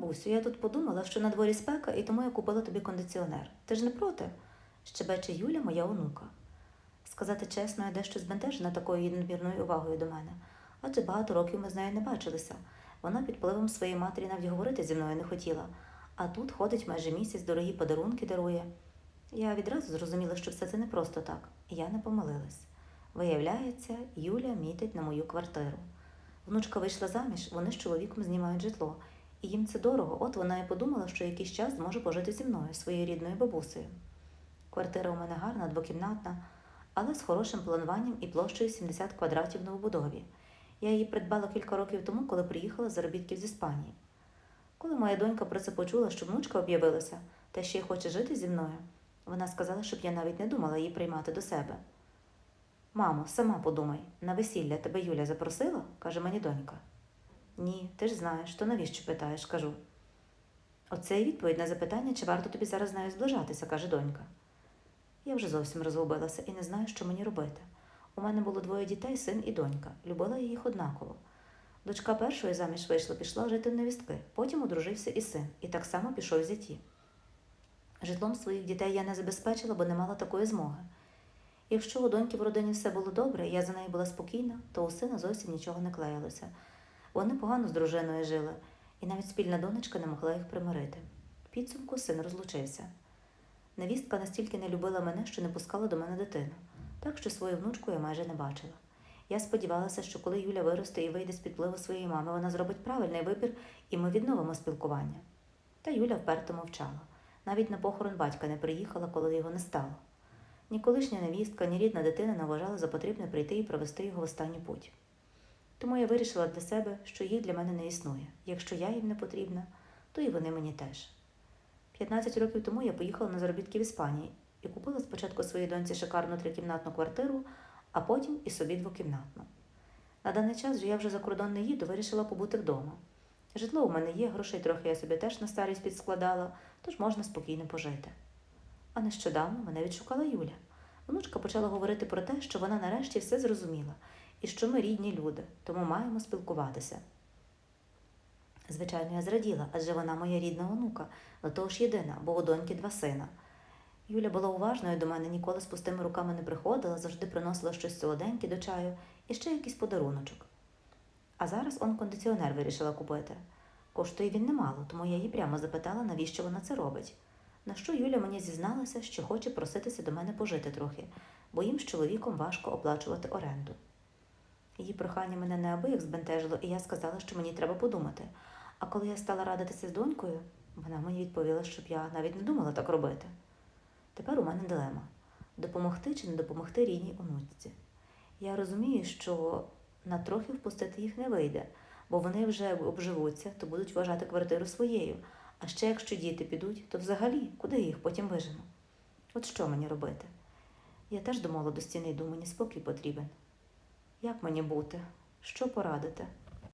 Бабусю, я тут подумала, що на дворі спека, і тому я купила тобі кондиціонер. Ти ж не проти? щебече Юля, моя онука. Сказати чесно, я дещо збентежена такою надмірною увагою до мене, адже багато років ми з нею не бачилися. Вона під впливом своєї матері навіть говорити зі мною не хотіла, а тут ходить майже місяць, дорогі подарунки дарує. Я відразу зрозуміла, що все це не просто так, і я не помилилась. Виявляється, Юля мітить на мою квартиру. Внучка вийшла заміж, вони з чоловіком знімають житло, і їм це дорого, от вона і подумала, що якийсь час зможе пожити зі мною, своєю рідною бабусею. Квартира у мене гарна, двокімнатна, але з хорошим плануванням і площею 70 квадратів в новобудові. Я її придбала кілька років тому, коли приїхала з заробітків з Іспанії. Коли моя донька про це почула, що внучка об'явилася та ще й хоче жити зі мною, вона сказала, щоб я навіть не думала її приймати до себе. Мамо, сама подумай, на весілля тебе Юля запросила? каже мені донька. Ні, ти ж знаєш, то навіщо питаєш, кажу. Оце і відповідь на запитання, чи варто тобі зараз з нею зближатися, каже донька. Я вже зовсім розгубилася і не знаю, що мені робити. У мене було двоє дітей, син і донька. Любила я їх однаково. Дочка першої заміж вийшла, пішла жити в невістки, потім одружився і син, і так само пішов зяті. Житлом своїх дітей я не забезпечила, бо не мала такої змоги. Якщо у доньки в родині все було добре, я за нею була спокійна, то у сина зовсім нічого не клеїлося. Вони погано з дружиною жили, і навіть спільна донечка не могла їх примирити. В підсумку син розлучився. Невістка настільки не любила мене, що не пускала до мене дитину, так що свою внучку я майже не бачила. Я сподівалася, що коли Юля виросте і вийде з під впливу своєї мами, вона зробить правильний вибір, і ми відновимо спілкування. Та Юля вперто мовчала. Навіть на похорон батька не приїхала, коли його не стало. Ні колишня невістка, ні рідна дитина не вважали за потрібне прийти і провести його в останню путь. Тому я вирішила для себе, що їх для мене не існує. Якщо я їм не потрібна, то і вони мені теж. 15 років тому я поїхала на заробітки в Іспанії і купила спочатку своїй доньці шикарну трикімнатну квартиру, а потім і собі двокімнатну. На даний час же я вже за кордон не їду, вирішила побути вдома. Житло у мене є, грошей трохи я собі теж на старість підскладала, тож можна спокійно пожити. А нещодавно мене відшукала Юля. Внучка почала говорити про те, що вона нарешті все зрозуміла, і що ми рідні люди, тому маємо спілкуватися. Звичайно, я зраділа, адже вона моя рідна онука, до того ж єдина, бо у доньки два сина. Юля була уважною до мене, ніколи з пустими руками не приходила, завжди приносила щось солоденьке до чаю і ще якийсь подаруночок. А зараз он кондиціонер вирішила купити. Коштує він немало, тому я її прямо запитала, навіщо вона це робить. На що Юля мені зізналася, що хоче проситися до мене пожити трохи, бо їм з чоловіком важко оплачувати оренду. Її прохання мене неабияк збентежило, і я сказала, що мені треба подумати. А коли я стала радитися з донькою, вона мені відповіла, щоб я навіть не думала так робити. Тепер у мене дилема допомогти чи не допомогти рідній онучці. Я розумію, що на трохи впустити їх не вийде, бо вони вже обживуться, то будуть вважати квартиру своєю. А ще якщо діти підуть, то взагалі куди їх потім вижену? От що мені робити? Я теж до молодості не йду, мені спокій потрібен. Як мені бути? Що порадити?